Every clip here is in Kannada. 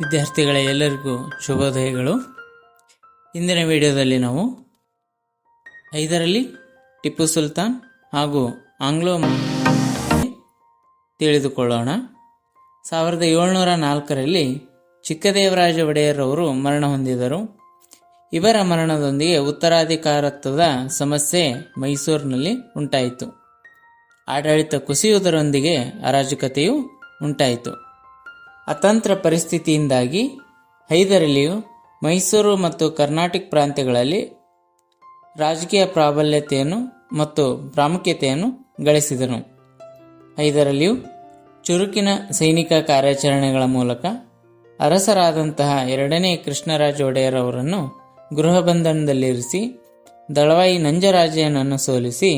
ವಿದ್ಯಾರ್ಥಿಗಳ ಎಲ್ಲರಿಗೂ ಶುಭೋದಯಗಳು. ಇಂದಿನ ವಿಡಿಯೋದಲ್ಲಿ ನಾವು ಐದರಲ್ಲಿ ಟಿಪ್ಪು ಸುಲ್ತಾನ್ ಹಾಗೂ ಆಂಗ್ಲೋ ತಿಳಿದುಕೊಳ್ಳೋಣ. ಸಾವಿರದ ಏಳ್ನೂರ ನಾಲ್ಕರಲ್ಲಿ ಚಿಕ್ಕದೇವರಾಜ ಒಡೆಯರ್ ಅವರು ಮರಣ ಹೊಂದಿದರು. ಇವರ ಮರಣದೊಂದಿಗೆ ಉತ್ತರಾಧಿಕಾರತ್ವದ ಸಮಸ್ಯೆ ಮೈಸೂರಿನಲ್ಲಿ ಉಂಟಾಯಿತು. ಆಡಳಿತ ಕುಸಿಯುವುದರೊಂದಿಗೆ ಅರಾಜಕತೆಯು ಉಂಟಾಯಿತು. ಅತಂತ್ರ ಪರಿಸ್ಥಿತಿಯಿಂದಾಗಿ ಹೈದರಲಿಯು ಮೈಸೂರು ಮತ್ತು ಕರ್ನಾಟಕ ಪ್ರಾಂತ್ಯಗಳಲ್ಲಿ ರಾಜಕೀಯ ಪ್ರಾಬಲ್ಯತೆಯನ್ನು ಮತ್ತು ಪ್ರಾಮುಖ್ಯತೆಯನ್ನು ಗಳಿಸಿದನು. ಹೈದರಲಿಯು ಚುರುಕಿನ ಸೈನಿಕ ಕಾರ್ಯಾಚರಣೆಗಳ ಮೂಲಕ ಅರಸರಾದಂತಹ ಎರಡನೇ ಕೃಷ್ಣರಾಜ ಒಡೆಯರ್ ಅವರನ್ನು ಗೃಹಬಂಧನದಲ್ಲಿರಿಸಿ ದಳವಾಯಿ ನಂಜರಾಜನನ್ನು ಸೋಲಿಸಿ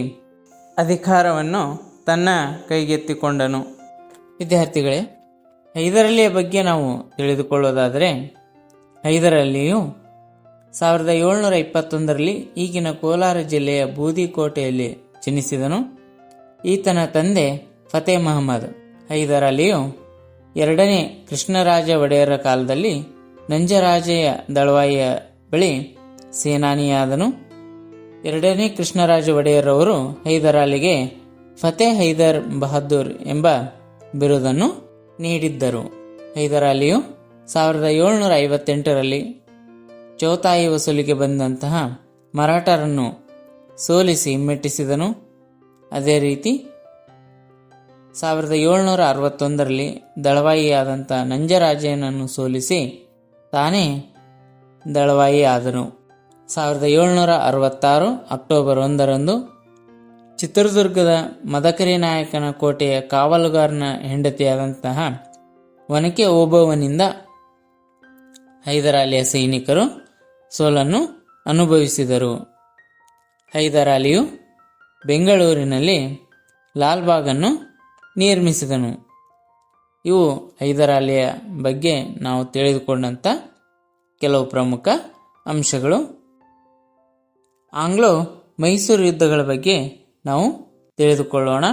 ಅಧಿಕಾರವನ್ನು ತನ್ನ ಕೈಗೆತ್ತಿಕೊಂಡನು. ವಿದ್ಯಾರ್ಥಿಗಳೇ ಹೈದರಲಿಯ ಬಗ್ಗೆ ನಾವು ತಿಳಿದುಕೊಳ್ಳೋದಾದರೆ ಹೈದರಲಿಯು ಸಾವಿರದ ಏಳ್ನೂರ ಇಪ್ಪತ್ತೊಂದರಲ್ಲಿ ಈಗಿನ ಕೋಲಾರ ಜಿಲ್ಲೆಯ ಬೂದಿಕೋಟೆಯಲ್ಲಿ ಜನಿಸಿದನು. ಈತನ ತಂದೆ ಫತೇ ಮಹಮ್ಮದ್. ಹೈದರ್ ಅಲಿಯು ಎರಡನೇ ಕೃಷ್ಣರಾಜ ಒಡೆಯರ ಕಾಲದಲ್ಲಿ ನಂಜರಾಜೆಯ ದಳವಾಯಿಯ ಬಳಿ ಸೇನಾನಿಯಾದನು. ಎರಡನೇ ಕೃಷ್ಣರಾಜ ಒಡೆಯರವರು ಹೈದರ್ ಅಲಿಗೆ ಫತೇ ಹೈದರ್ ಬಹದ್ದೂರ್ ಎಂಬ ಬಿರುದನ್ನು ನೀಡಿದ್ದರು. ಹೈದರ್ ಅಲಿಯು ಸಾವಿರದ ಏಳ್ನೂರ ಐವತ್ತೆಂಟರಲ್ಲಿ ಚೌತಾಯಿ ವಸೂಲಿಗೆ ಬಂದಂತಹ ಮರಾಠರನ್ನು ಸೋಲಿಸಿ ಮೆಟ್ಟಿಸಿದನು. ಅದೇ ರೀತಿ ಸಾವಿರದ ಏಳ್ನೂರ ಅರವತ್ತೊಂದರಲ್ಲಿ ದಳವಾಯಿಯಾದಂಥ ನಂಜರಾಜನನ್ನು ಸೋಲಿಸಿ ತಾನೇ ದಳವಾಯಿ ಆದನು ಸಾವಿರದ ಏಳ್ನೂರ ಅರವತ್ತಾರು ಅಕ್ಟೋಬರ್ ಒಂದರಂದು ಚಿತ್ರದುರ್ಗದ ಮದಕರಿ ನಾಯಕನ ಕೋಟೆಯ ಕಾವಲುಗಾರನ ಹೆಂಡತಿಯಾದಂತಹ ಒನಕೆ ಓಬವ್ವನಿಂದ ಹೈದರಾಲಿಯ ಸೈನಿಕರು ಸೋಲನ್ನು ಅನುಭವಿಸಿದರು. ಹೈದರಾಲಿಯು ಬೆಂಗಳೂರಿನಲ್ಲಿ ಲಾಲ್ಬಾಗನ್ನು ನಿರ್ಮಿಸಿದನು. ಇವು ಹೈದರಾಲಿಯ ಬಗ್ಗೆ ನಾವು ತಿಳಿದುಕೊಂಡಂಥ ಕೆಲವು ಪ್ರಮುಖ ಅಂಶಗಳು. ಆಂಗ್ಲೋ ಮೈಸೂರು ಯುದ್ಧಗಳ ಬಗ್ಗೆ ನಾವು ತಿಳಿದುಕೊಳ್ಳೋಣ.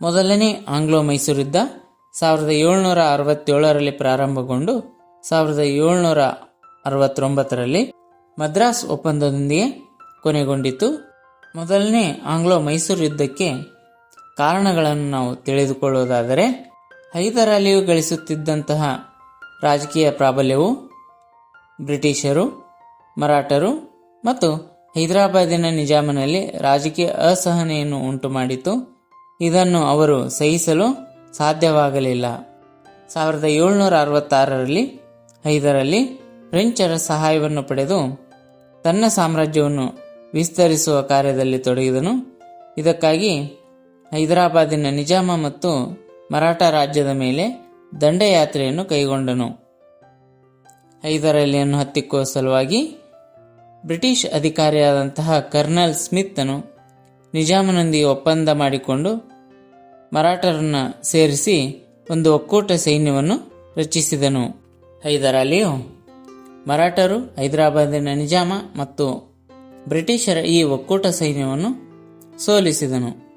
ಮೊದಲನೇ ಆಂಗ್ಲೋ ಮೈಸೂರು ಯುದ್ಧ ಸಾವಿರದ ಏಳ್ನೂರ ಅರವತ್ತೇಳರಲ್ಲಿ ಪ್ರಾರಂಭಗೊಂಡು ಸಾವಿರದ ಏಳ್ನೂರ ಅರವತ್ತೊಂಬತ್ತರಲ್ಲಿ ಮದ್ರಾಸ್ ಒಪ್ಪಂದದೊಂದಿಗೆ ಕೊನೆಗೊಂಡಿತು ಮೊದಲನೇ ಆಂಗ್ಲೋ ಮೈಸೂರು ಯುದ್ಧಕ್ಕೆ ಕಾರಣಗಳನ್ನು ನಾವು ತಿಳಿದುಕೊಳ್ಳುವುದಾದರೆ ಹೈದರಾಲಿಯು ಗಳಿಸುತ್ತಿದ್ದಂತಹ ರಾಜಕೀಯ ಪ್ರಾಬಲ್ಯವು ಬ್ರಿಟಿಷರು, ಮರಾಠರು ಮತ್ತು ಹೈದರಾಬಾದಿನ ನಿಜಾಮನಲ್ಲಿ ರಾಜಕೀಯ ಅಸಹನೆಯನ್ನು ಉಂಟುಮಾಡಿತು ಇದನ್ನು ಅವರು ಸಹಿಸಲು ಸಾಧ್ಯವಾಗಲಿಲ್ಲ. ಸಾವಿರದ ಏಳ್ನೂರ ಅರವತ್ತಾರರಲ್ಲಿ ಹೈದರಲ್ಲಿ ಫ್ರೆಂಚರ ಸಹಾಯವನ್ನು ಪಡೆದು ತನ್ನ ಸಾಮ್ರಾಜ್ಯವನ್ನು ವಿಸ್ತರಿಸುವ ಕಾರ್ಯದಲ್ಲಿ ತೊಡಗಿದನು. ಇದಕ್ಕಾಗಿ ಹೈದರಾಬಾದಿನ ನಿಜಾಮ ಮತ್ತು ಮರಾಠ ರಾಜ್ಯದ ಮೇಲೆ ದಂಡಯಾತ್ರೆಯನ್ನು ಕೈಗೊಂಡನು. ಹೈದರಲಿಯನ್ನು ಹತ್ತಿಕ್ಕುವ ಸಲುವಾಗಿ ಬ್ರಿಟಿಷ್ ಅಧಿಕಾರಿಯಾದಂತಹ ಕರ್ನಲ್ ಸ್ಮಿತ್ನು ನಿಜಾಮನೊಂದಿಗೆ ಒಪ್ಪಂದ ಮಾಡಿಕೊಂಡು ಮರಾಠರನ್ನ ಸೇರಿಸಿ ಒಂದು ಒಕ್ಕೂಟ ಸೈನ್ಯವನ್ನು ರಚಿಸಿದನು. ಹೈದರ್ ಅಲಿಯು ಮರಾಠರು ಹೈದರಾಬಾದಿನ ನಿಜಾಮ ಮತ್ತು ಬ್ರಿಟಿಷರ ಈ ಒಕ್ಕೂಟ ಸೈನ್ಯವನ್ನು ಸೋಲಿಸಿದನು.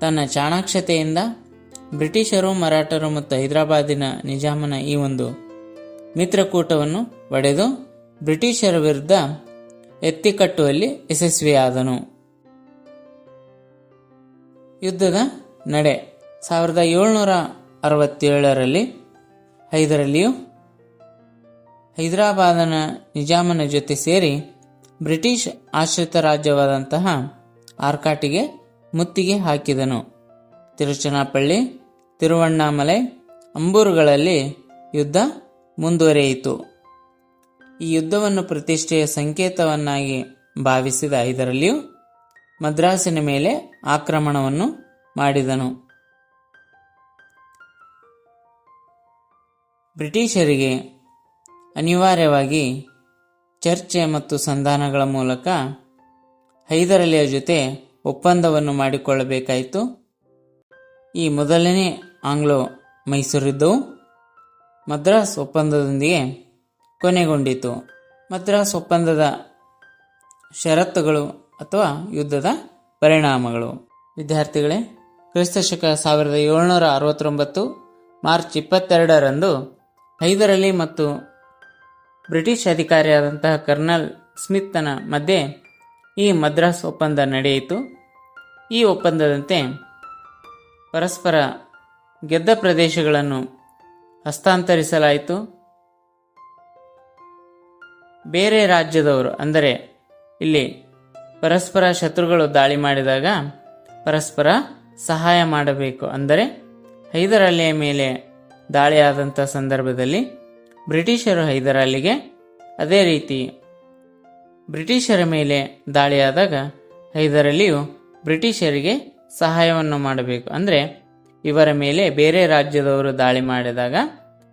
ತನ್ನ ಚಾಣಾಕ್ಷತೆಯಿಂದ ಬ್ರಿಟಿಷರು, ಮರಾಠರು ಮತ್ತು ಹೈದರಾಬಾದಿನ ನಿಜಾಮನ ಈ ಒಂದು ಮಿತ್ರಕೂಟವನ್ನು ಒಡೆದು ಬ್ರಿಟಿಷರ ವಿರುದ್ಧ ಎತ್ತಿಕಟ್ಟುವಲ್ಲಿ ಯಶಸ್ವಿಯಾದನು. ಯುದ್ಧದ ನಡೆ. ಸಾವಿರದ ಏಳ್ನೂರ ಅರವತ್ತೇಳರಲ್ಲಿ ಹೈದರಲ್ಲಿಯೂ ಹೈದರಾಬಾದನ ನಿಜಾಮನ ಜೊತೆ ಸೇರಿ ಬ್ರಿಟಿಷ್ ಆಶ್ರಿತ ರಾಜ್ಯವಾದಂತಹ ಆರ್ಕಾಟಿಗೆ ಮುತ್ತಿಗೆ ಹಾಕಿದನು. ತಿರುಚನಾಪಳ್ಳಿ ತಿರುವಣ್ಣಾಮಲೈ ಅಂಬೂರುಗಳಲ್ಲಿ ಯುದ್ಧ ಮುಂದುವರಿಯಿತು. ಈ ಯುದ್ಧವನ್ನು ಪ್ರತಿಷ್ಠೆಯ ಸಂಕೇತವನ್ನಾಗಿ ಭಾವಿಸಿದ ಇದರಲ್ಲಿಯೂ ಮದ್ರಾಸಿನ ಮೇಲೆ ಆಕ್ರಮಣವನ್ನು ಮಾಡಿದನು. ಬ್ರಿಟಿಷರಿಗೆ ಅನಿವಾರ್ಯವಾಗಿ ಚರ್ಚೆ ಮತ್ತು ಸಂಧಾನಗಳ ಮೂಲಕ ಹೈದರಲಿಯ ಜೊತೆ ಒಪ್ಪಂದವನ್ನು ಮಾಡಿಕೊಳ್ಳಬೇಕಾಯಿತು. ಈ ಮೊದಲನೇ ಆಂಗ್ಲೋ ಮೈಸೂರು ಯುದ್ಧವು ಮದ್ರಾಸ್ ಒಪ್ಪಂದದೊಂದಿಗೆ ಕೊನೆಗೊಂಡಿತು. ಮದ್ರಾಸ್ ಒಪ್ಪಂದದ ಷರತ್ತುಗಳು ಅಥವಾ ಯುದ್ಧದ ಪರಿಣಾಮಗಳು. ವಿದ್ಯಾರ್ಥಿಗಳೇ ಕ್ರಿಸ್ತಶಕ ಸಾವಿರದ ಏಳ್ನೂರ ಅರವತ್ತೊಂಬತ್ತು ಮಾರ್ಚ್ ಇಪ್ಪತ್ತೆರಡರಂದು ಹೈದರಲಿ ಮತ್ತು ಬ್ರಿಟಿಷ್ ಅಧಿಕಾರಿಯಾದಂತಹ ಕರ್ನಲ್ ಸ್ಮಿತ್ನ ಮಧ್ಯೆ ಈ ಮದ್ರಾಸ್ ಒಪ್ಪಂದ ನಡೆಯಿತು. ಈ ಒಪ್ಪಂದದಂತೆ ಪರಸ್ಪರ ಗೆದ್ದ ಪ್ರದೇಶಗಳನ್ನು ಹಸ್ತಾಂತರಿಸಲಾಯಿತು. ಬೇರೆ ರಾಜ್ಯದವರು, ಅಂದರೆ ಇಲ್ಲಿ ಪರಸ್ಪರ ಶತ್ರುಗಳು ದಾಳಿ ಮಾಡಿದಾಗ ಪರಸ್ಪರ ಸಹಾಯ ಮಾಡಬೇಕು. ಅಂದರೆ ಹೈದರಾಲಿಯ ಮೇಲೆ ದಾಳಿಯಾದಂಥ ಸಂದರ್ಭದಲ್ಲಿ ಬ್ರಿಟಿಷರು ಹೈದರಾಲಿಗೆ ಅದೇ ರೀತಿ ಬ್ರಿಟಿಷರ ಮೇಲೆ ದಾಳಿಯಾದಾಗ ಹೈದರ್ ಅಲಿಯು ಬ್ರಿಟಿಷರಿಗೆ ಸಹಾಯವನ್ನು ಮಾಡಬೇಕು. ಅಂದರೆ ಇವರ ಮೇಲೆ ಬೇರೆ ರಾಜ್ಯದವರು ದಾಳಿ ಮಾಡಿದಾಗ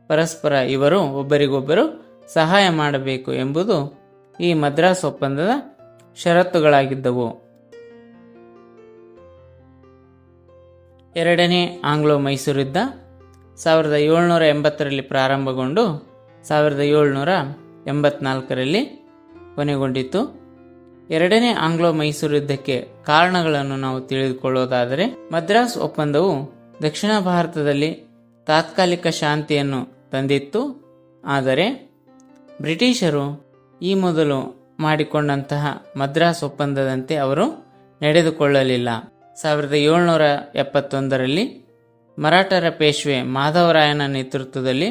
ಪರಸ್ಪರ ಇವರು ಒಬ್ಬರಿಗೊಬ್ಬರು ಸಹಾಯ ಮಾಡಬೇಕು ಎಂಬುದು ಈ ಮದ್ರಾಸ್ ಒಪ್ಪಂದದ ಷರತ್ತುಗಳಾಗಿದ್ದವು. ಎರಡನೇ ಆಂಗ್ಲೋ ಮೈಸೂರು ಯುದ್ಧ ಸಾವಿರದ ಏಳ್ನೂರ ಎಂಬತ್ತರಲ್ಲಿ ಪ್ರಾರಂಭಗೊಂಡು ಸಾವಿರದ ಏಳ್ನೂರ ಎಂಬತ್ನಾಲ್ಕರಲ್ಲಿ ಕೊನೆಗೊಂಡಿತು ಎರಡನೇ ಆಂಗ್ಲೋ ಮೈಸೂರು ಯುದ್ಧಕ್ಕೆ ಕಾರಣಗಳನ್ನು ನಾವು ತಿಳಿದುಕೊಳ್ಳೋದಾದರೆ, ಮದ್ರಾಸ್ ಒಪ್ಪಂದವು ದಕ್ಷಿಣ ಭಾರತದಲ್ಲಿ ತಾತ್ಕಾಲಿಕ ಶಾಂತಿಯನ್ನು ತಂದಿತ್ತು. ಆದರೆ, ಬ್ರಿಟಿಷರು ಈ ಮೊದಲು ಮಾಡಿಕೊಂಡಂತಹ ಮದ್ರಾಸ್ ಒಪ್ಪಂದದಂತೆ ಅವರು ನಡೆದುಕೊಳ್ಳಲಿಲ್ಲ. ಸಾವಿರದ ಏಳ್ನೂರ ಎಪ್ಪತ್ತೊಂದರಲ್ಲಿ ಮರಾಠರ ಪೇಶ್ವೆ ಮಾಧವರಾಯನ ನೇತೃತ್ವದಲ್ಲಿ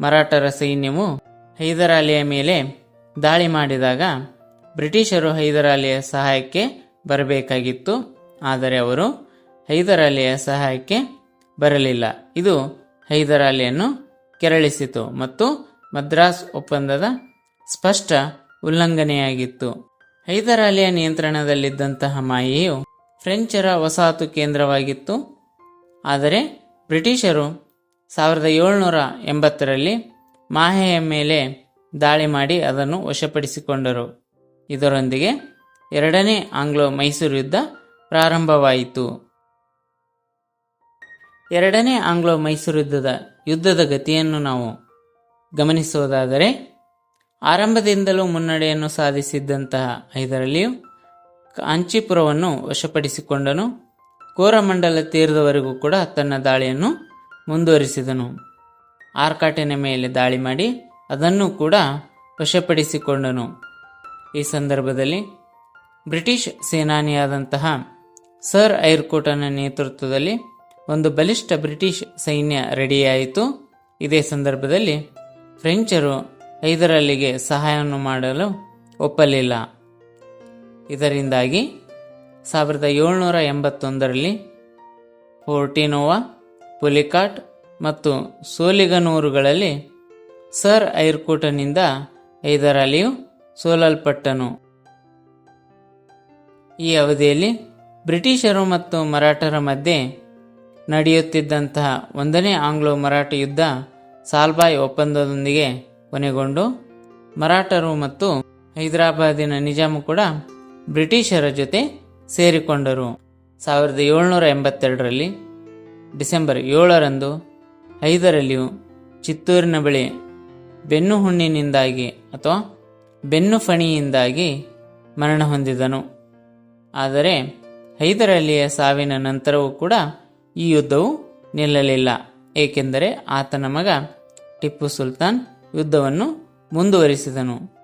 ಮರಾಠರ ಸೈನ್ಯವು ಹೈದರಾಲಿಯ ಮೇಲೆ ದಾಳಿ ಮಾಡಿದಾಗ ಬ್ರಿಟಿಷರು ಹೈದರ್ ಅಲಿಯ ಸಹಾಯಕ್ಕೆ ಬರಬೇಕಾಗಿತ್ತು, ಆದರೆ ಅವರು ಹೈದರ್ ಅಲಿಯ ಸಹಾಯಕ್ಕೆ ಬರಲಿಲ್ಲ. ಇದು ಹೈದರ್ ಅಲಿಯನ್ನು ಕೆರಳಿಸಿತು ಮತ್ತು ಮದ್ರಾಸ್ ಒಪ್ಪಂದದ ಸ್ಪಷ್ಟ ಉಲ್ಲಂಘನೆಯಾಗಿತ್ತು. ಹೈದರ್ ಅಲಿಯ ನಿಯಂತ್ರಣದಲ್ಲಿದ್ದಂತಹ ಮಾಯೆಯು ಫ್ರೆಂಚರ ವಸಾಹತು ಕೇಂದ್ರವಾಗಿತ್ತು, ಆದರೆ ಬ್ರಿಟಿಷರು ಸಾವಿರದ ಏಳ್ನೂರ ಎಂಬತ್ತರಲ್ಲಿ ಮಾಹೆಯ ಮೇಲೆ ದಾಳಿ ಮಾಡಿ ಅದನ್ನು ವಶಪಡಿಸಿಕೊಂಡರು. ಇದರೊಂದಿಗೆ ಎರಡನೇ ಆಂಗ್ಲೋ ಮೈಸೂರು ಯುದ್ಧ ಪ್ರಾರಂಭವಾಯಿತು. ಎರಡನೇ ಆಂಗ್ಲೋ ಮೈಸೂರು ಯುದ್ಧದ ಯುದ್ಧದ ಗತಿಯನ್ನು ನಾವು ಗಮನಿಸುವುದಾದರೆ, ಆರಂಭದಿಂದಲೂ ಮುನ್ನಡೆಯನ್ನು ಸಾಧಿಸಿದ್ದಂತಹ ಹೈದರಲಿಯು ಕಾಂಚೀಪುರವನ್ನು ವಶಪಡಿಸಿಕೊಂಡನು. ಕೋರಮಂಡಲ ತೀರದವರೆಗೂ ಕೂಡ ತನ್ನ ದಾಳಿಯನ್ನು ಮುಂದುವರಿಸಿದನು. ಆರ್ಕಾಟಿನ ಮೇಲೆ ದಾಳಿ ಮಾಡಿ ಅದನ್ನು ಕೂಡ ವಶಪಡಿಸಿಕೊಂಡನು. ಈ ಸಂದರ್ಭದಲ್ಲಿ ಬ್ರಿಟಿಷ್ ಸೇನಾನಿಯಾದಂತಹ ಸರ್ ಐರ್ಕೋಟನ ನೇತೃತ್ವದಲ್ಲಿ ಒಂದು ಬಲಿಷ್ಠ ಬ್ರಿಟಿಷ್ ಸೈನ್ಯ ರೆಡಿಯಾಯಿತು. ಇದೇ ಸಂದರ್ಭದಲ್ಲಿ ಫ್ರೆಂಚರು ಹೈದರಾಲಿಗೆ ಸಹಾಯವನ್ನು ಮಾಡಲು ಒಪ್ಪಲಿಲ್ಲ. ಇದರಿಂದಾಗಿ ಸಾವಿರದ ಏಳ್ನೂರ ಎಂಬತ್ತೊಂದರಲ್ಲಿ ಫೋರ್ಟಿನೋವಾ ಪುಲಿಕಾಟ್ ಮತ್ತು ಸೋಲಿಗನೂರುಗಳಲ್ಲಿ ಸರ್ ಐರ್ಕೋಟನಿಂದ ಹೈದರ್ ಅಲಿಯು ಸೋಲಲ್ಪಟ್ಟನು. ಈ ಅವಧಿಯಲ್ಲಿ ಬ್ರಿಟಿಷರು ಮತ್ತು ಮರಾಠರ ಮಧ್ಯೆ ನಡೆಯುತ್ತಿದ್ದಂತಹ ಒಂದನೇ ಆಂಗ್ಲೋ ಮರಾಠ ಯುದ್ಧ ಸಾಲ್ಬಾಯ್ ಒಪ್ಪಂದದೊಂದಿಗೆ ಕೊನೆಗೊಂಡು ಮರಾಠರು ಮತ್ತು ಹೈದರಾಬಾದಿನ ನಿಜಾಮು ಕೂಡ ಬ್ರಿಟಿಷರ ಜೊತೆ ಸೇರಿಕೊಂಡರು. ಸಾವಿರದ ಏಳ್ನೂರ ಎಂಬತ್ತೆರಡರಲ್ಲಿ ಡಿಸೆಂಬರ್ ಏಳರಂದು ಐದರಲ್ಲಿಯೂ ಚಿತ್ತೂರಿನ ಬಳಿ ಬೆನ್ನುಹುಣ್ಣಿನಿಂದಾಗಿ ಅಥವಾ ಬೆನ್ನು ಫಣಿಯಿಂದಾಗಿ ಮರಣ ಹೊಂದಿದನು. ಆದರೆ ಹೈದರಲಿಯ ಸಾವಿನ ನಂತರವೂ ಕೂಡ ಈ ಯುದ್ಧವು ನಿಲ್ಲಲಿಲ್ಲ. ಏಕೆಂದರೆ ಆತನ ಮಗ ಟಿಪ್ಪು ಸುಲ್ತಾನ್ ಯುದ್ಧವನ್ನು ಮುಂದುವರಿಸಿದನು.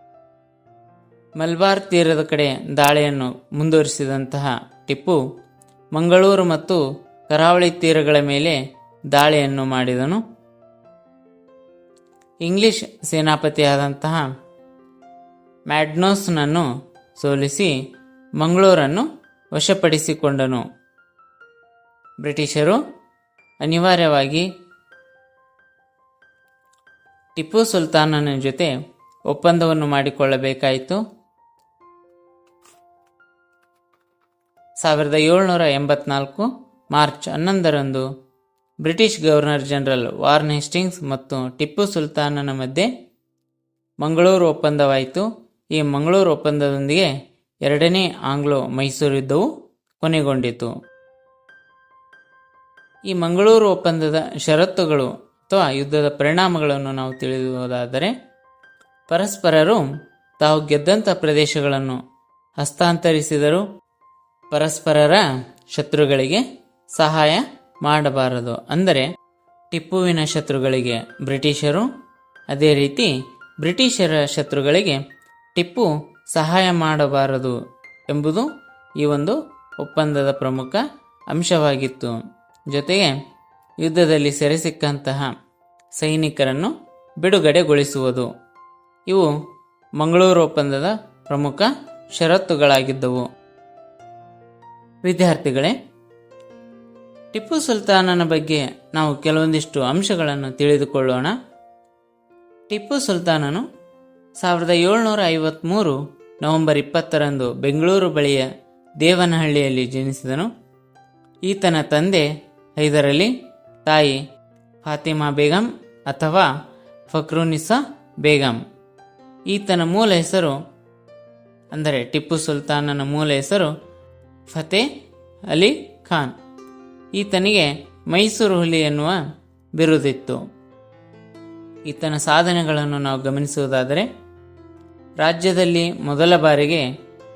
ಮಲ್ಬಾರ್ ತೀರದ ಕಡೆ ದಾಳಿಯನ್ನು ಮುಂದುವರಿಸಿದಂತಹ ಟಿಪ್ಪು ಮಂಗಳೂರು ಮತ್ತು ಕರಾವಳಿ ತೀರಗಳ ಮೇಲೆ ದಾಳಿಯನ್ನು ಮಾಡಿದನು. ಇಂಗ್ಲಿಷ್ ಸೇನಾಪತಿಯಾದಂತಹ ಮ್ಯಾಡ್ನೋಸ್ನನ್ನು ಸೋಲಿಸಿ ಮಂಗಳೂರನ್ನು ವಶಪಡಿಸಿಕೊಂಡನು. ಬ್ರಿಟಿಷರು ಅನಿವಾರ್ಯವಾಗಿ ಟಿಪ್ಪು ಸುಲ್ತಾನನ ಜೊತೆ ಒಪ್ಪಂದವನ್ನು ಮಾಡಿಕೊಳ್ಳಬೇಕಾಯಿತು. ಸಾವಿರದ ಏಳ್ನೂರ ಎಂಬತ್ನಾಲ್ಕು ಮಾರ್ಚ್ ಹನ್ನೊಂದರಂದು British governor general Warren Hastings ಮತ್ತು ಟಿಪ್ಪು ಸುಲ್ತಾನನ ಮಧ್ಯೆ ಮಂಗಳೂರು ಒಪ್ಪಂದವಾಯಿತು. ಈ ಮಂಗಳೂರು ಒಪ್ಪಂದದೊಂದಿಗೆ ಎರಡನೇ ಆಂಗ್ಲೋ ಮೈಸೂರು ಯುದ್ಧವು ಕೊನೆಗೊಂಡಿತು. ಈ ಮಂಗಳೂರು ಒಪ್ಪಂದದ ಷರತ್ತುಗಳು ಅಥವಾ ಯುದ್ಧದ ಪರಿಣಾಮಗಳನ್ನು ನಾವು ತಿಳಿಯುವುದಾದರೆ ಪರಸ್ಪರರು ತಾವು ಗೆದ್ದಂಥ ಪ್ರದೇಶಗಳನ್ನು ಹಸ್ತಾಂತರಿಸಿದರು ಪರಸ್ಪರರ ಶತ್ರುಗಳಿಗೆ ಸಹಾಯ ಮಾಡಬಾರದು. ಅಂದರೆ ಟಿಪ್ಪುವಿನ ಶತ್ರುಗಳಿಗೆ ಬ್ರಿಟಿಷರು, ಅದೇ ರೀತಿ ಬ್ರಿಟಿಷರ ಶತ್ರುಗಳಿಗೆ ಟಿಪ್ಪು ಸಹಾಯ ಮಾಡಬಾರದು ಎಂಬುದು ಈ ಒಂದು ಒಪ್ಪಂದದ ಪ್ರಮುಖ ಅಂಶವಾಗಿತ್ತು. ಜೊತೆಗೆ ಯುದ್ಧದಲ್ಲಿ ಸೆರೆಸಿಕ್ಕಂತಹ ಸೈನಿಕರನ್ನು ಬಿಡುಗಡೆಗೊಳಿಸುವುದು. ಇವು ಮಂಗಳೂರು ಒಪ್ಪಂದದ ಪ್ರಮುಖ ಷರತ್ತುಗಳಾಗಿದ್ದವು. ವಿದ್ಯಾರ್ಥಿಗಳೇ, ಟಿಪ್ಪು ಸುಲ್ತಾನನ ಬಗ್ಗೆ ನಾವು ಕೆಲವೊಂದಿಷ್ಟು ಅಂಶಗಳನ್ನು ತಿಳಿದುಕೊಳ್ಳೋಣ. ಟಿಪ್ಪು ಸುಲ್ತಾನನು ಸಾವಿರದ ಏಳುನೂರ ಐವತ್ತ್ಮೂರು ನವೆಂಬರ್ ಇಪ್ಪತ್ತರಂದು ಬೆಂಗಳೂರು ಬಳಿಯ ದೇವನಹಳ್ಳಿಯಲ್ಲಿ ಜನಿಸಿದನು. ಈತನ ತಂದೆ ಹೈದರಲಿ, ತಾಯಿ ಫಾತಿಮಾ ಬೇಗಂ ಅಥವಾ ಫಕ್ರುನಿಸಾ ಬೇಗಂ. ಈತನ ಮೂಲ ಹೆಸರು ಅಂದರೆ ಟಿಪ್ಪು ಸುಲ್ತಾನನ ಮೂಲ ಹೆಸರು ಫತೇ ಅಲಿ ಖಾನ್. ಈತನಿಗೆ ಮೈಸೂರು ಹುಲಿ ಎನ್ನುವ ಬಿರುದಿತ್ತು. ಈತನ ಸಾಧನೆಗಳನ್ನು ನಾವು ಗಮನಿಸುವುದಾದರೆ ರಾಜ್ಯದಲ್ಲಿ ಮೊದಲ ಬಾರಿಗೆ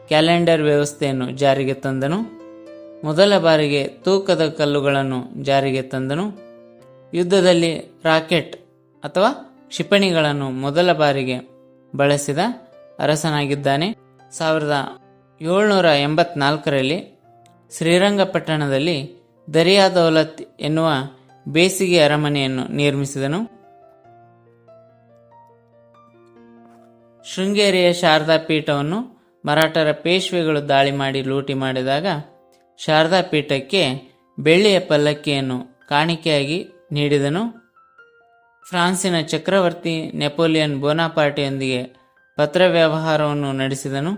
ಕ್ಯಾಲೆಂಡರ್ ವ್ಯವಸ್ಥೆಯನ್ನು ಜಾರಿಗೆ ತಂದನು. ಮೊದಲ ಬಾರಿಗೆ ತೂಕದ ಕಲ್ಲುಗಳನ್ನು ಜಾರಿಗೆ ತಂದನು. ಯುದ್ಧದಲ್ಲಿ ರಾಕೆಟ್ ಅಥವಾ ಕ್ಷಿಪಣಿಗಳನ್ನು ಮೊದಲ ಬಾರಿಗೆ ಬಳಸಿದ ಅರಸನಾಗಿದ್ದಾನೆ. ಸಾವಿರದ ಏಳ್ನೂರ ಎಂಬತ್ನಾಲ್ಕರಲ್ಲಿ ಶ್ರೀರಂಗಪಟ್ಟಣದಲ್ಲಿ ದರಿಯಾ ದೌಲತ್ ಎನ್ನುವ ಬೇಸಿಗೆ ಅರಮನೆಯನ್ನು ನಿರ್ಮಿಸಿದನು. ಶೃಂಗೇರಿಯ ಶಾರದಾ ಪೀಠವನ್ನು ಮರಾಠರ ಪೇಶ್ವೆಗಳು ದಾಳಿ ಮಾಡಿ ಲೂಟಿ ಮಾಡಿದಾಗ ಶಾರದಾ ಪೀಠಕ್ಕೆ ಬೆಳ್ಳಿಯ ಪಲ್ಲಕ್ಕಿಯನ್ನು ಕಾಣಿಕೆಯಾಗಿ ನೀಡಿದನು. ಫ್ರಾನ್ಸಿನ ಚಕ್ರವರ್ತಿ ನೆಪೋಲಿಯನ್ ಬೋನಾಪಾರ್ಟಿಯೊಂದಿಗೆ ಪತ್ರ ವ್ಯವಹಾರವನ್ನು ನಡೆಸಿದನು.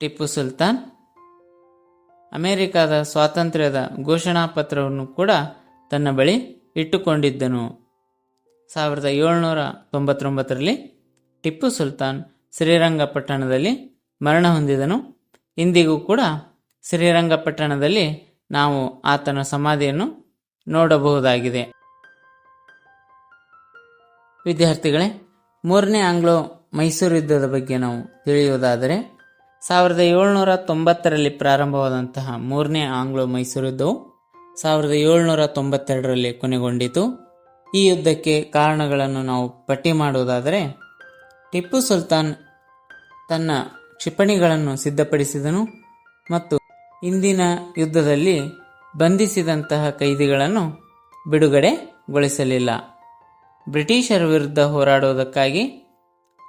ಟಿಪ್ಪು ಸುಲ್ತಾನ್. ಅಮೆರಿಕದ ಸ್ವಾತಂತ್ರ್ಯದ ಘೋಷಣಾ ಪತ್ರವನ್ನು ಕೂಡ ತನ್ನ ಬಳಿ ಇಟ್ಟುಕೊಂಡಿದ್ದನು. ಸಾವಿರದ ಏಳ್ನೂರ ತೊಂಬತ್ತೊಂಬತ್ತರಲ್ಲಿ ಟಿಪ್ಪು ಸುಲ್ತಾನ್ ಶ್ರೀರಂಗಪಟ್ಟಣದಲ್ಲಿ ಮರಣ ಹೊಂದಿದನು. ಇಂದಿಗೂ ಕೂಡ ಶ್ರೀರಂಗಪಟ್ಟಣದಲ್ಲಿ ನಾವು ಆತನ ಸಮಾಧಿಯನ್ನು ನೋಡಬಹುದಾಗಿದೆ. ವಿದ್ಯಾರ್ಥಿಗಳೇ, ಮೂರನೇ ಆಂಗ್ಲೋ ಮೈಸೂರು ಯುದ್ಧದ ಬಗ್ಗೆ ನಾವು ತಿಳಿಯುವುದಾದರೆ, ಸಾವಿರದ ಏಳ್ನೂರ ತೊಂಬತ್ತರಲ್ಲಿ ಪ್ರಾರಂಭವಾದಂತಹ ಮೂರನೇ ಆಂಗ್ಲೋ ಮೈಸೂರು ಯುದ್ಧವು ಸಾವಿರದ ಏಳ್ನೂರ ತೊಂಬತ್ತೆರಡರಲ್ಲಿ ಕೊನೆಗೊಂಡಿತು. ಈ ಯುದ್ಧಕ್ಕೆ ಕಾರಣಗಳನ್ನು ನಾವು ಪಟ್ಟಿ ಮಾಡುವುದಾದರೆ, ಟಿಪ್ಪು ಸುಲ್ತಾನ್ ತನ್ನ ಕ್ಷಿಪಣಿಗಳನ್ನು ಸಿದ್ಧಪಡಿಸಿದನು ಮತ್ತು ಇಂದಿನ ಯುದ್ಧದಲ್ಲಿ ಬಂಧಿಸಿದಂತಹ ಕೈದಿಗಳನ್ನು ಬಿಡುಗಡೆಗೊಳಿಸಲಿಲ್ಲ. ಬ್ರಿಟಿಷರ ವಿರುದ್ಧ ಹೋರಾಡುವುದಕ್ಕಾಗಿ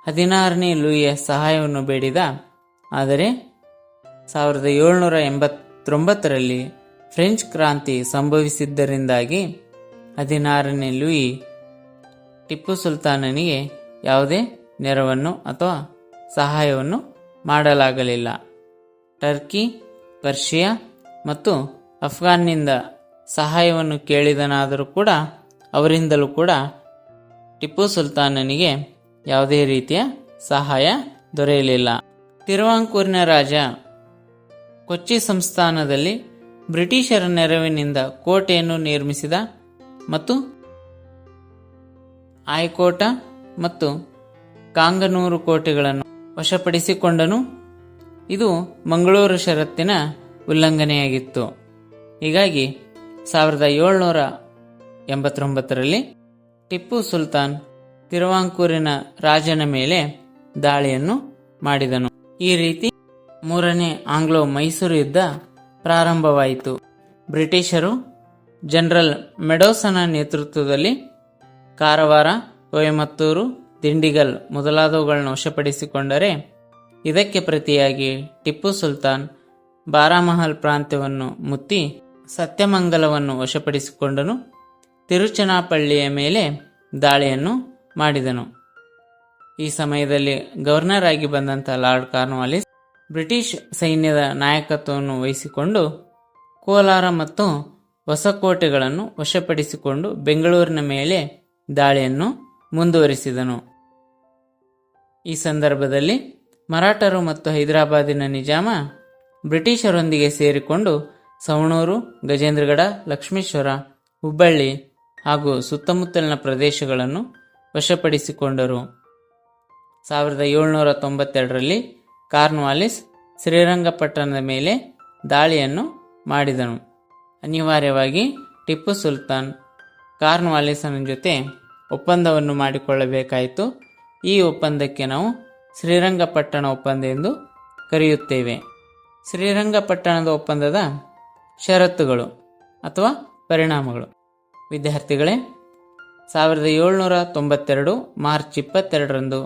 ಹದಿನಾರನೇ ಲೂಯಿಯ ಸಹಾಯವನ್ನು ಬೇಡಿದ, ಆದರೆ ಸಾವಿರದ ಏಳ್ನೂರ ಎಂಬತ್ತೊಂಬತ್ತರಲ್ಲಿ ಫ್ರೆಂಚ್ ಕ್ರಾಂತಿ ಸಂಭವಿಸಿದ್ದರಿಂದಾಗಿ ಹದಿನಾರನೇ ಲೂಯಿ ಟಿಪ್ಪು ಸುಲ್ತಾನನಿಗೆ ಯಾವುದೇ ನೆರವನ್ನು ಅಥವಾ ಸಹಾಯವನ್ನು ಮಾಡಲಾಗಲಿಲ್ಲ. ಟರ್ಕಿ, ಪರ್ಷಿಯಾ ಮತ್ತು ಅಫ್ಘಾನ್ನಿಂದ ಸಹಾಯವನ್ನು ಕೇಳಿದನಾದರೂ ಕೂಡ ಅವರಿಂದಲೂ ಕೂಡ ಟಿಪ್ಪು ಸುಲ್ತಾನನಿಗೆ ಯಾವುದೇ ರೀತಿಯ ಸಹಾಯ ದೊರೆಯಲಿಲ್ಲ. ತಿರುವಾಂಕೂರಿನ ರಾಜ ಕೊಚ್ಚಿ ಸಂಸ್ಥಾನದಲ್ಲಿ ಬ್ರಿಟಿಷರ ನೆರವಿನಿಂದ ಕೋಟೆಯನ್ನು ನಿರ್ಮಿಸಿದ ಮತ್ತು ಆಯಕೋಟ ಮತ್ತು ಕಾಂಗನೂರು ಕೋಟೆಗಳನ್ನು ವಶಪಡಿಸಿಕೊಂಡನು. ಇದು ಮಂಗಳೂರು ಷರತ್ತಿನ ಉಲ್ಲಂಘನೆಯಾಗಿತ್ತು. ಹೀಗಾಗಿ ಸಾವಿರದ ಏಳ್ನೂರ ಎಂಬತ್ತೊಂಬತ್ತರಲ್ಲಿ ಟಿಪ್ಪು ಸುಲ್ತಾನ್ ತಿರುವಾಂಕೂರಿನ ರಾಜನ ಮೇಲೆ ದಾಳಿಯನ್ನು ಮಾಡಿದನು. ಈ ರೀತಿ ಮೂರನೇ ಆಂಗ್ಲೋ ಮೈಸೂರು ಯುದ್ಧ ಪ್ರಾರಂಭವಾಯಿತು. ಬ್ರಿಟಿಷರು ಜನರಲ್ ಮೆಡೋಸನ ನೇತೃತ್ವದಲ್ಲಿ ಕಾರವಾರ, ಕೊಯಮತ್ತೂರು, ದಿಂಡಿಗಲ್ ಮೊದಲಾದವುಗಳನ್ನು ವಶಪಡಿಸಿಕೊಂಡರೆ ಇದಕ್ಕೆ ಪ್ರತಿಯಾಗಿ ಟಿಪ್ಪು ಸುಲ್ತಾನ್ ಬಾರಾಮಹಲ್ ಪ್ರಾಂತ್ಯವನ್ನು ಮುತ್ತಿ ಸತ್ಯಮಂಗಲವನ್ನು ವಶಪಡಿಸಿಕೊಂಡನು. ತಿರುಚನಾಪಳ್ಳಿಯ ಮೇಲೆ ದಾಳಿಯನ್ನು ಮಾಡಿದನು. ಈ ಸಮಯದಲ್ಲಿ ಗವರ್ನರ್ ಆಗಿ ಬಂದಂಥ ಲಾರ್ಡ್ ಕಾರ್ನ್ವಾಲಿಸ್ ಬ್ರಿಟಿಷ್ ಸೈನ್ಯದ ನಾಯಕತ್ವವನ್ನು ವಹಿಸಿಕೊಂಡು ಕೋಲಾರ ಮತ್ತು ಹೊಸಕೋಟೆಗಳನ್ನು ವಶಪಡಿಸಿಕೊಂಡು ಬೆಂಗಳೂರಿನ ಮೇಲೆ ದಾಳಿಯನ್ನು ಮುಂದುವರಿಸಿದನು. ಈ ಸಂದರ್ಭದಲ್ಲಿ ಮರಾಠರು ಮತ್ತು ಹೈದರಾಬಾದಿನ ನಿಜಾಮ ಬ್ರಿಟಿಷರೊಂದಿಗೆ ಸೇರಿಕೊಂಡು ಸವಣೂರು, ಗಜೇಂದ್ರಗಡ, ಲಕ್ಷ್ಮೇಶ್ವರ, ಹುಬ್ಬಳ್ಳಿ ಹಾಗೂ ಸುತ್ತಮುತ್ತಲಿನ ಪ್ರದೇಶಗಳನ್ನು ವಶಪಡಿಸಿಕೊಂಡರು. ಸಾವಿರದ ಏಳ್ನೂರ ತೊಂಬತ್ತೆರಡರಲ್ಲಿ ಕಾರ್ನ್ವಾಲಿಸ್ ಶ್ರೀರಂಗಪಟ್ಟಣದ ಮೇಲೆ ದಾಳಿಯನ್ನು ಮಾಡಿದನು. ಅನಿವಾರ್ಯವಾಗಿ ಟಿಪ್ಪು ಸುಲ್ತಾನ್ ಕಾರ್ನ್ವಾಲಿಸನ ಜೊತೆ ಒಪ್ಪಂದವನ್ನು ಮಾಡಿಕೊಳ್ಳಬೇಕಾಯಿತು. ಈ ಒಪ್ಪಂದಕ್ಕೆ ನಾವು ಶ್ರೀರಂಗಪಟ್ಟಣ ಒಪ್ಪಂದ ಎಂದು ಕರೆಯುತ್ತೇವೆ. ಶ್ರೀರಂಗಪಟ್ಟಣದ ಒಪ್ಪಂದದ ಷರತ್ತುಗಳು ಅಥವಾ ಪರಿಣಾಮಗಳು. ವಿದ್ಯಾರ್ಥಿಗಳೇ, ಸಾವಿರದ ಏಳ್ನೂರ ತೊಂಬತ್ತೆರಡು ಮಾರ್ಚ್ ಇಪ್ಪತ್ತೆರಡರಂದು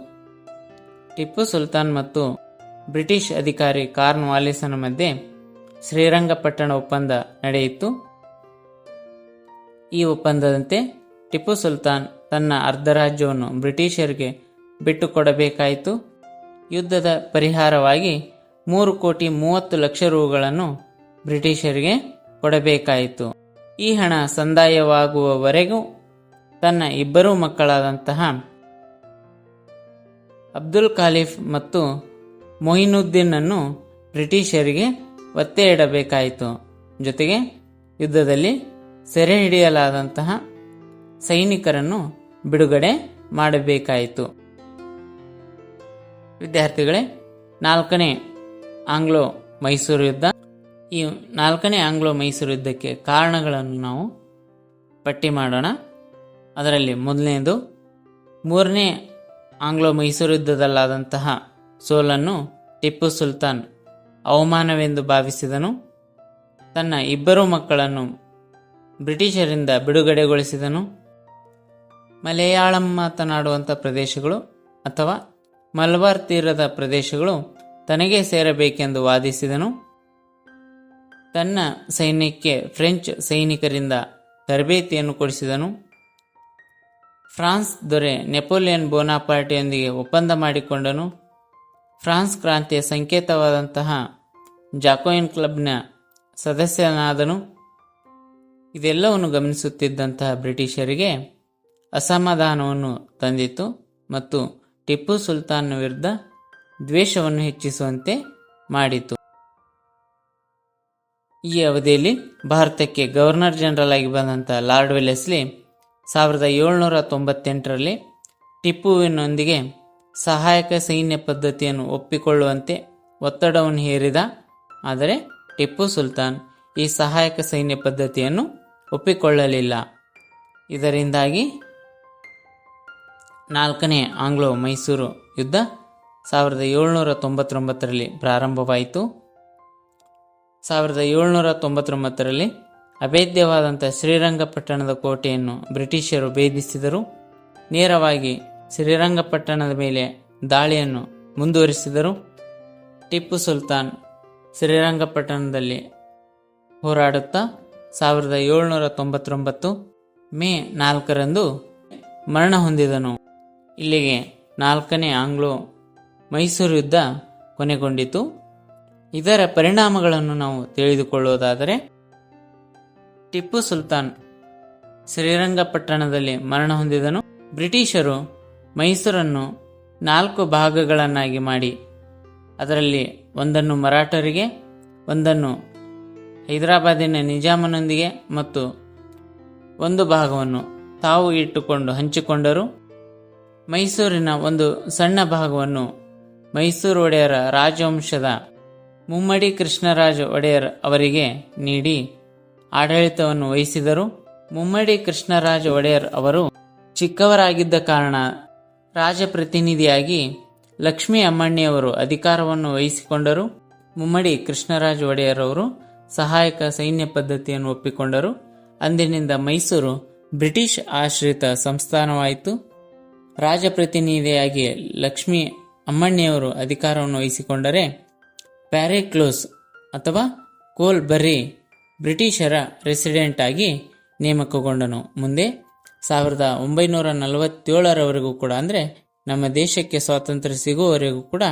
ಟಿಪ್ಪು ಸುಲ್ತಾನ್ ಮತ್ತು ಬ್ರಿಟಿಷ್ ಅಧಿಕಾರಿ ಕಾರ್ನ್ ವಾಲಿಸನ ಮಧ್ಯೆ ಶ್ರೀರಂಗಪಟ್ಟಣ ಒಪ್ಪಂದ ನಡೆಯಿತು. ಈ ಒಪ್ಪಂದದಂತೆ ಟಿಪ್ಪು ಸುಲ್ತಾನ್ ತನ್ನ ಅರ್ಧ ರಾಜ್ಯವನ್ನು ಬ್ರಿಟಿಷರಿಗೆ ಬಿಟ್ಟುಕೊಡಬೇಕಾಯಿತು. ಯುದ್ಧದ ಪರಿಹಾರವಾಗಿ ಮೂರು ಕೋಟಿ ಮೂವತ್ತು ಲಕ್ಷ ರೂಗಳನ್ನು ಬ್ರಿಟಿಷರಿಗೆ ಕೊಡಬೇಕಾಯಿತು. ಈ ಹಣ ಸಂದಾಯವಾಗುವವರೆಗೂ ತನ್ನ ಇಬ್ಬರೂ ಮಕ್ಕಳಾದಂತಹ ಅಬ್ದುಲ್ ಖಾಲಿಫ್ ಮತ್ತು ಮೊಯಿನುದ್ದೀನನ್ನು ಬ್ರಿಟಿಷರಿಗೆ ಒತ್ತೆ ಇಡಬೇಕಾಯಿತು. ಜೊತೆಗೆ ಯುದ್ಧದಲ್ಲಿ ಸೆರೆ ಹಿಡಿಯಲಾದಂತಹ ಸೈನಿಕರನ್ನು ಬಿಡುಗಡೆ ಮಾಡಬೇಕಾಯಿತು. ವಿದ್ಯಾರ್ಥಿಗಳೇ, ನಾಲ್ಕನೇ ಆಂಗ್ಲೋ ಮೈಸೂರು ಯುದ್ಧ. ಈ ನಾಲ್ಕನೇ ಆಂಗ್ಲೋ ಮೈಸೂರು ಯುದ್ಧಕ್ಕೆ ಕಾರಣಗಳನ್ನು ನಾವು ಪಟ್ಟಿ ಮಾಡೋಣ. ಅದರಲ್ಲಿ ಮೊದಲನೇದು, ಮೂರನೇ ಆಂಗ್ಲೋ ಮೈಸೂರು ಯುದ್ಧದಲ್ಲಾದಂತಹ ಸೋಲನ್ನು ಟಿಪ್ಪು ಸುಲ್ತಾನ್ ಅವಮಾನವೆಂದು ಭಾವಿಸಿದನು. ತನ್ನ ಇಬ್ಬರು ಮಕ್ಕಳನ್ನು ಬ್ರಿಟಿಷರಿಂದ ಬಿಡುಗಡೆಗೊಳಿಸಿದನು. ಮಲಯಾಳಂ ಮಾತನಾಡುವಂಥ ಪ್ರದೇಶಗಳು ಅಥವಾ ಮಲ್ಬಾರ್ ತೀರದ ಪ್ರದೇಶಗಳು ತನಗೆ ಸೇರಬೇಕೆಂದು ವಾದಿಸಿದನು. ತನ್ನ ಸೈನ್ಯಕ್ಕೆ ಫ್ರೆಂಚ್ ಸೈನಿಕರಿಂದ ತರಬೇತಿಯನ್ನು ಕೊಡಿಸಿದನು. ಫ್ರಾನ್ಸ್ ದೊರೆ ನೆಪೋಲಿಯನ್ ಬೋನಾಪಾರ್ಟಿಯೊಂದಿಗೆ ಒಪ್ಪಂದ ಮಾಡಿಕೊಂಡನು. ಫ್ರಾನ್ಸ್ ಕ್ರಾಂತಿಯ ಸಂಕೇತವಾದಂತಹ ಜಾಕೋಯಿನ್ ಕ್ಲಬ್ನ ಸದಸ್ಯನಾದನು. ಇದೆಲ್ಲವನ್ನು ಗಮನಿಸುತ್ತಿದ್ದಂತಹ ಬ್ರಿಟಿಷರಿಗೆ ಅಸಮಾಧಾನವನ್ನು ತಂದಿತು ಮತ್ತು ಟಿಪ್ಪು ಸುಲ್ತಾನ್ ವಿರುದ್ಧ ದ್ವೇಷವನ್ನು ಹೆಚ್ಚಿಸುವಂತೆ ಮಾಡಿತು. ಈ ಅವಧಿಯಲ್ಲಿ ಭಾರತಕ್ಕೆ ಗವರ್ನರ್ ಜನರಲ್ ಆಗಿ ಬಂದಂಥ ಲಾರ್ಡ್ ವೆಲೆಸ್ಲಿ ಸಾವಿರದ ಏಳ್ನೂರ ತೊಂಬತ್ತೆಂಟರಲ್ಲಿ ಟಿಪ್ಪುವಿನೊಂದಿಗೆ ಸಹಾಯಕ ಸೈನ್ಯ ಪದ್ಧತಿಯನ್ನು ಒಪ್ಪಿಕೊಳ್ಳುವಂತೆ ಒತ್ತಡವನ್ನು ಹೇರಿದ ಆದರೆ ಟಿಪ್ಪು ಸುಲ್ತಾನ್ ಈ ಸಹಾಯಕ ಸೈನ್ಯ ಪದ್ಧತಿಯನ್ನು ಒಪ್ಪಿಕೊಳ್ಳಲಿಲ್ಲ. ಇದರಿಂದಾಗಿ ನಾಲ್ಕನೇ ಆಂಗ್ಲೋ ಮೈಸೂರು ಯುದ್ಧ ಸಾವಿರದ ಏಳ್ನೂರ ತೊಂಬತ್ತೊಂಬತ್ತರಲ್ಲಿ ಪ್ರಾರಂಭವಾಯಿತು. ಸಾವಿರದ ಏಳ್ನೂರ ತೊಂಬತ್ತೊಂಬತ್ತರಲ್ಲಿ ಅಭೇದ್ಯವಾದಂಥ ಶ್ರೀರಂಗಪಟ್ಟಣದ ಕೋಟೆಯನ್ನು ಬ್ರಿಟಿಷರು ಭೇದಿಸಿದರು. ನೇರವಾಗಿ ಶ್ರೀರಂಗಪಟ್ಟಣದ ಮೇಲೆ ದಾಳಿಯನ್ನು ಮುಂದುವರಿಸಿದರು ಟಿಪ್ಪು ಸುಲ್ತಾನ್ ಶ್ರೀರಂಗಪಟ್ಟಣದಲ್ಲಿ ಹೋರಾಡುತ್ತಾ ಸಾವಿರದ ಏಳ್ನೂರ ತೊಂಬತ್ತೊಂಬತ್ತು ಮೇ ನಾಲ್ಕರಂದು ಮರಣ ಹೊಂದಿದನು. ಇಲ್ಲಿಗೆ ನಾಲ್ಕನೇ ಆಂಗ್ಲೋ ಮೈಸೂರು ಯುದ್ಧ ಕೊನೆಗೊಂಡಿತು. ಇದರ ಪರಿಣಾಮಗಳನ್ನು ನಾವು ತಿಳಿದುಕೊಳ್ಳುವುದಾದರೆ ಟಿಪ್ಪು ಸುಲ್ತಾನ್ ಶ್ರೀರಂಗಪಟ್ಟಣದಲ್ಲಿ ಮರಣ ಹೊಂದಿದನು. ಬ್ರಿಟಿಷರು ಮೈಸೂರನ್ನು ನಾಲ್ಕು ಭಾಗಗಳನ್ನಾಗಿ ಮಾಡಿ, ಅದರಲ್ಲಿ ಒಂದನ್ನು ಮರಾಠರಿಗೆ, ಒಂದನ್ನು ಹೈದರಾಬಾದಿನ ನಿಜಾಮನೊಂದಿಗೆ ಮತ್ತು ಒಂದು ಭಾಗವನ್ನು ತಾವು ಇಟ್ಟುಕೊಂಡು ಹಂಚಿಕೊಂಡರು. ಮೈಸೂರಿನ ಒಂದು ಸಣ್ಣ ಭಾಗವನ್ನು ಮೈಸೂರು ಒಡೆಯರ ರಾಜವಂಶದ ಮುಮ್ಮಡಿ ಕೃಷ್ಣರಾಜ ಒಡೆಯರ್ ಅವರಿಗೆ ನೀಡಿ ಆಡಳಿತವನ್ನು ವಹಿಸಿದರು. ಮುಮ್ಮಡಿ ಕೃಷ್ಣರಾಜ ಒಡೆಯರ್ ಅವರು ಚಿಕ್ಕವರಾಗಿದ್ದ ಕಾರಣ ರಾಜಪ್ರತಿನಿಧಿಯಾಗಿ ಲಕ್ಷ್ಮೀ ಅಮ್ಮಣ್ಣಿಯವರು ಅಧಿಕಾರವನ್ನು ವಹಿಸಿಕೊಂಡರು. ಮುಮ್ಮಡಿ ಕೃಷ್ಣರಾಜ ಒಡೆಯರ್ ಅವರು ಸಹಾಯಕ ಸೈನ್ಯ ಪದ್ಧತಿಯನ್ನು ಒಪ್ಪಿಕೊಂಡರು. ಅಂದಿನಿಂದ ಮೈಸೂರು ಬ್ರಿಟಿಷ್ ಆಶ್ರಿತ ಸಂಸ್ಥಾನವಾಯಿತು. ರಾಜಪ್ರತಿನಿಧಿಯಾಗಿ ಲಕ್ಷ್ಮೀ ಅಮ್ಮಣ್ಣಿಯವರು ಅಧಿಕಾರವನ್ನು ವಹಿಸಿಕೊಂಡರೆ ಪ್ಯಾರೆಕ್ಲೋಸ್ ಅಥವಾ ಕೋಲ್ಬರ್ರಿ ಬ್ರಿಟಿಷರ ರೆಸಿಡೆಂಟ್ ಆಗಿ ನೇಮಕಗೊಂಡನು. ಮುಂದೆ ಸಾವಿರದ ಒಂಬೈನೂರ ನಲವತ್ತೇಳರವರೆಗೂ ಕೂಡ, ಅಂದರೆ ನಮ್ಮ ದೇಶಕ್ಕೆ ಸ್ವಾತಂತ್ರ್ಯ ಸಿಗುವವರೆಗೂ ಕೂಡ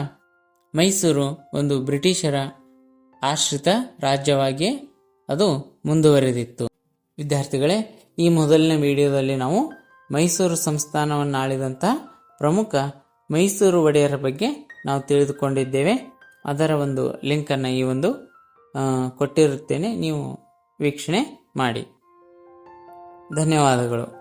ಮೈಸೂರು ಒಂದು ಬ್ರಿಟಿಷರ ಆಶ್ರಿತ ರಾಜ್ಯವಾಗಿ ಅದು ಮುಂದುವರೆದಿತ್ತು. ವಿದ್ಯಾರ್ಥಿಗಳೇ, ಈ ಮೊದಲನೇ ವಿಡಿಯೋದಲ್ಲಿ ನಾವು ಮೈಸೂರು ಸಂಸ್ಥಾನವನ್ನು ಆಳಿದಂತಹ ಪ್ರಮುಖ ಮೈಸೂರು ಒಡೆಯರ ಬಗ್ಗೆ ನಾವು ತಿಳಿದುಕೊಂಡಿದ್ದೇವೆ. ಅದರ ಒಂದು ಲಿಂಕನ್ನು ಈ ಒಂದು ಕೊಟ್ಟಿರುತ್ತೇನೆ. ನೀವು ವೀಕ್ಷಣೆ ಮಾಡಿ. ಧನ್ಯವಾದಗಳು.